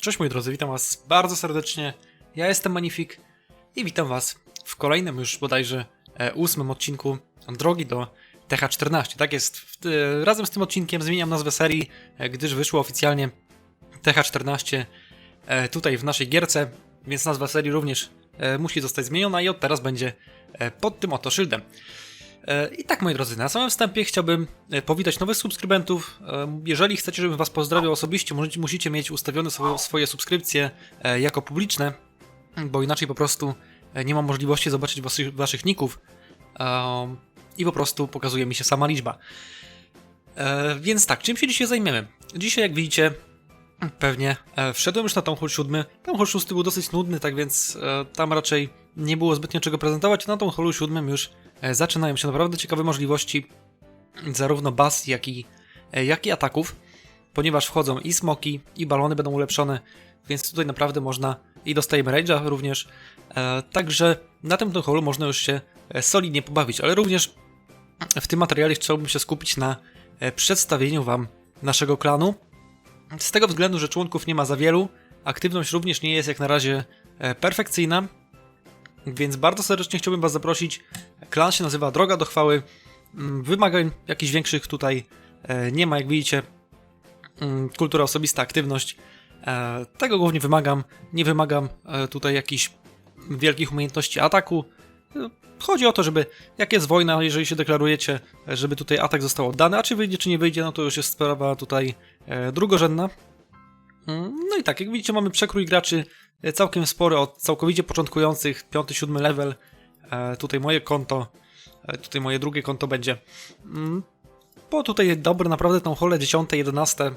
Cześć moi drodzy, witam was bardzo serdecznie. Ja jestem Magnifik i witam was w kolejnym już bodajże e, ósmym odcinku Drogi do TH14. Tak jest, e, razem z tym odcinkiem zmieniam nazwę serii, e, gdyż wyszło oficjalnie TH14 e, tutaj w naszej gierce, więc nazwa serii również musi zostać zmieniona i od teraz będzie pod tym oto szyldem. E, I tak, moi drodzy, na samym wstępie chciałbym e, powitać nowych subskrybentów. E, Jeżeli chcecie, żebym was pozdrawiał osobiście, musicie mieć ustawione swoje, subskrypcje jako publiczne, bo inaczej po prostu nie mam możliwości zobaczyć waszych, ników i po prostu pokazuje mi się sama liczba. Więc tak, czym się dzisiaj zajmiemy? Dzisiaj, jak widzicie, pewnie wszedłem już na Town Hall 7. Town Hall 6 był dosyć nudny, tak więc tam raczej nie było zbytnio czego prezentować. Na Town Hallu 7 już zaczynają się naprawdę ciekawe możliwości zarówno baz, jak i, e, jak i ataków, ponieważ wchodzą i smoki, i balony będą ulepszone, więc tutaj naprawdę można i dostajemy rage'a również. E, także na tym Hallu można już się e, solidnie pobawić, ale również w tym materiale chciałbym się skupić na e, przedstawieniu Wam naszego klanu. Z tego względu, że członków nie ma za wielu, aktywność również nie jest jak na razie e, perfekcyjna, więc bardzo serdecznie chciałbym Was zaprosić. Klan się nazywa Droga do Chwały. Mm, Wymagań jakichś większych tutaj e, nie ma, jak widzicie. Mm, Kultura osobista, aktywność. E, Tego głównie wymagam. Nie wymagam e, tutaj jakichś wielkich umiejętności ataku. Chodzi o to, żeby jak jest wojna, jeżeli się deklarujecie, żeby tutaj atak został oddany, a czy wyjdzie, czy nie wyjdzie, no to już jest sprawa tutaj drugorzędna. Mm, No i tak, jak widzicie, mamy przekrój graczy całkiem spory, od całkowicie początkujących, 5-7 level. E, tutaj moje konto, e, tutaj moje drugie konto będzie. Mm, Po tutaj dobre naprawdę tą holę 10, 11.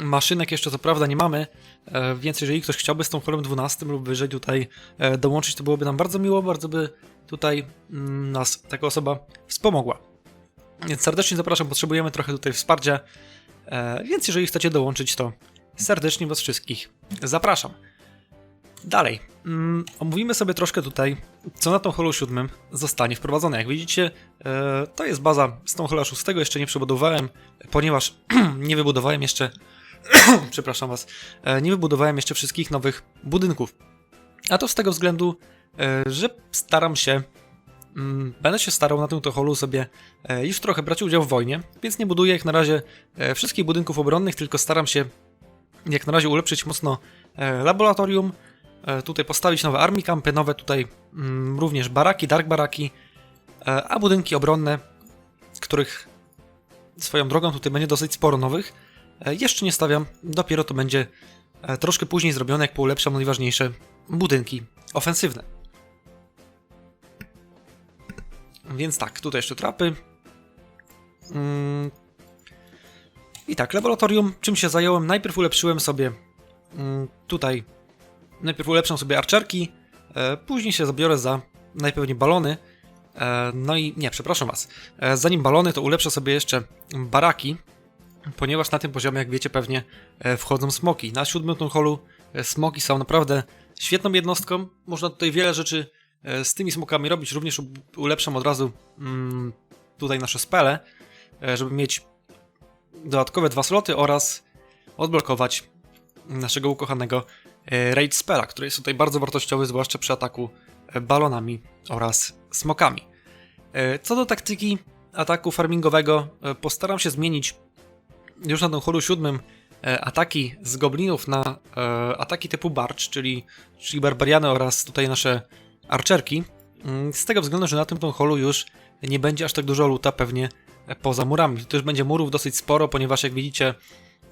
Maszynek jeszcze co prawda nie mamy, e, więc jeżeli ktoś chciałby z tą holą 12 lub wyżej tutaj e, dołączyć, to byłoby nam bardzo miło, bardzo by tutaj mm, nas taka osoba wspomogła. Więc serdecznie zapraszam, potrzebujemy trochę tutaj wsparcia, e, więc jeżeli chcecie dołączyć, to serdecznie Was wszystkich zapraszam. Dalej, mm, omówimy sobie troszkę tutaj, co na tą holu 7 zostanie wprowadzone. Jak widzicie, e, to jest baza z tą hola 6, jeszcze nie przebudowałem, ponieważ nie wybudowałem jeszcze, przepraszam Was, e, nie wybudowałem jeszcze wszystkich nowych budynków. A to z tego względu, e, że staram się, mm, będę się starał na tym to holu sobie e, już trochę brać udział w wojnie, więc nie buduję jak na razie e, wszystkich budynków obronnych, tylko staram się jak na razie ulepszyć mocno e, laboratorium, tutaj postawić nowe army campy, nowe tutaj mm, również baraki, dark baraki, e, a budynki obronne, których swoją drogą tutaj będzie dosyć sporo nowych, e, jeszcze nie stawiam, dopiero to będzie e, troszkę później zrobione, jak poulepszam najważniejsze budynki ofensywne. Więc tak, tutaj jeszcze trapy. Mm, i tak, laboratorium, czym się zająłem? Najpierw ulepszyłem sobie mm, tutaj. Najpierw ulepszam sobie arczerki, e, później się zabiorę za najpewniej balony. E, no i nie, przepraszam was. E, zanim balony, to ulepszę sobie jeszcze baraki, ponieważ na tym poziomie, jak wiecie, pewnie wchodzą smoki. Na siódmym tym holu e, smoki są naprawdę świetną jednostką. Można tutaj wiele rzeczy z tymi smokami robić. Również ulepszam od razu mm, tutaj nasze spele, żeby mieć dodatkowe dwa sloty oraz odblokować naszego ukochanego Raid Spella, który jest tutaj bardzo wartościowy, zwłaszcza przy ataku e, balonami oraz smokami. E, Co do taktyki ataku farmingowego, e, postaram się zmienić już na tym holu siódmym e, ataki z goblinów na e, ataki typu barcz, czyli, czyli barbariany oraz tutaj nasze archerki. Mm, Z tego względu, że na tym holu już nie będzie aż tak dużo luta pewnie e, poza murami. Też będzie murów dosyć sporo, ponieważ jak widzicie,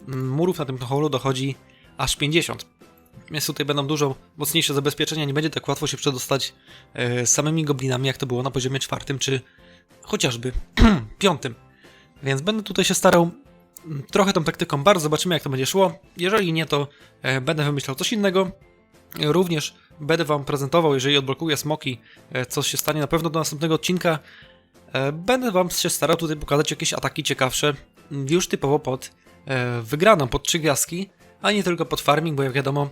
mm, murów na tym holu dochodzi aż 50. Więc tutaj będą dużo mocniejsze zabezpieczenia, nie będzie tak łatwo się przedostać e, samymi goblinami, jak to było na poziomie czwartym, czy chociażby piątym. Więc będę tutaj się starał mm, trochę tą taktyką bardzo, zobaczymy jak to będzie szło. Jeżeli nie, to e, będę wymyślał coś innego. Również będę Wam prezentował, jeżeli odblokuję smoki, e, co się stanie na pewno do następnego odcinka. E, Będę Wam się starał tutaj pokazać jakieś ataki ciekawsze, m, już typowo pod e, wygraną, pod trzy gwiazdki, a nie tylko pod farming, bo jak wiadomo,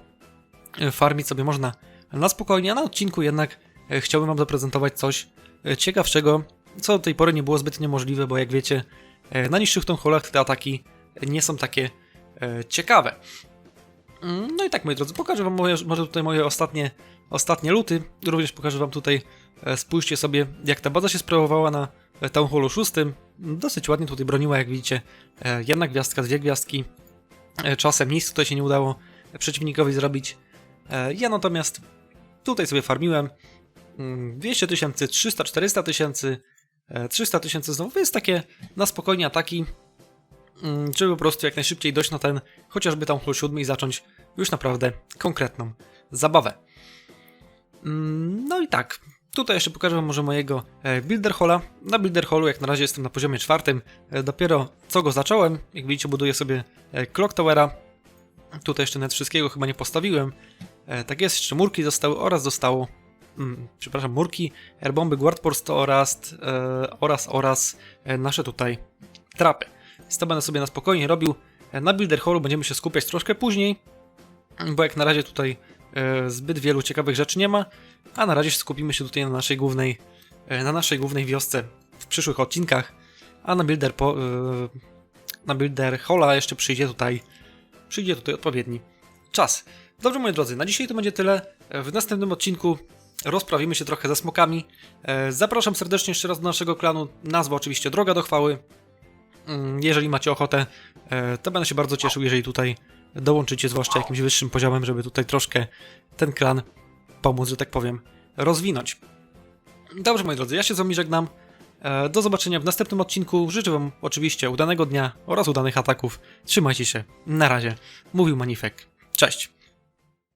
farmić sobie można na spokojnie, a na odcinku jednak e, chciałbym Wam zaprezentować coś e, ciekawszego, co do tej pory nie było zbytnio możliwe, bo jak wiecie, e, na niższych tą holach te ataki nie są takie e, ciekawe. Mm, No i tak, moi drodzy, pokażę wam moje, może tutaj moje ostatnie, ostatnie luty. Również pokażę wam tutaj, e, spójrzcie sobie, jak ta baza się sprawowała na e, Town Hallu 6. Dosyć ładnie tutaj broniła, jak widzicie. E, Jedna gwiazdka, dwie gwiazdki. E, Czasem nic tutaj się nie udało przeciwnikowi zrobić. E, Ja natomiast tutaj sobie farmiłem. Mm, 200 tysięcy, 300, 400 tysięcy, e, 300 tysięcy znowu. Więc takie na spokojnie ataki, mm, żeby po prostu jak najszybciej dojść na ten chociażby tam Hall 7 i zacząć już naprawdę konkretną zabawę. Mm, No i tak, tutaj jeszcze pokażę wam może mojego e, Builder Halla. Na Builder Hallu jak na razie jestem na poziomie czwartym. E, Dopiero co go zacząłem, jak widzicie buduję sobie e, Clock Towera. Tutaj jeszcze nawet wszystkiego chyba nie postawiłem. E, Tak jest, jeszcze murki zostały oraz zostało, mm, przepraszam, murki, airbomby, guardpost oraz, e, oraz, oraz e, nasze tutaj trapy. Więc to będę sobie na spokojnie robił. E, Na Builder Hallu będziemy się skupiać troszkę później, bo jak na razie tutaj e, zbyt wielu ciekawych rzeczy nie ma, a na razie skupimy się tutaj na naszej głównej, e, na naszej głównej wiosce w przyszłych odcinkach, a na Builder, po, e, na Builder jeszcze przyjdzie tutaj, przyjdzie tutaj odpowiedni czas. Dobrze moi drodzy, na dzisiaj to będzie tyle. E, W następnym odcinku rozprawimy się trochę ze smokami. E, Zapraszam serdecznie jeszcze raz do naszego klanu. Nazwa oczywiście Droga do Chwały. Mm, Jeżeli macie ochotę, e, to będę się bardzo cieszył, jeżeli tutaj dołączycie, zwłaszcza jakimś wyższym poziomem, żeby tutaj troszkę ten klan pomóc, że tak powiem, rozwinąć. Dobrze, moi drodzy, ja się z wami żegnam. Do zobaczenia w następnym odcinku. Życzę wam oczywiście udanego dnia oraz udanych ataków. Trzymajcie się. Na razie. Mówił Manifek. Cześć.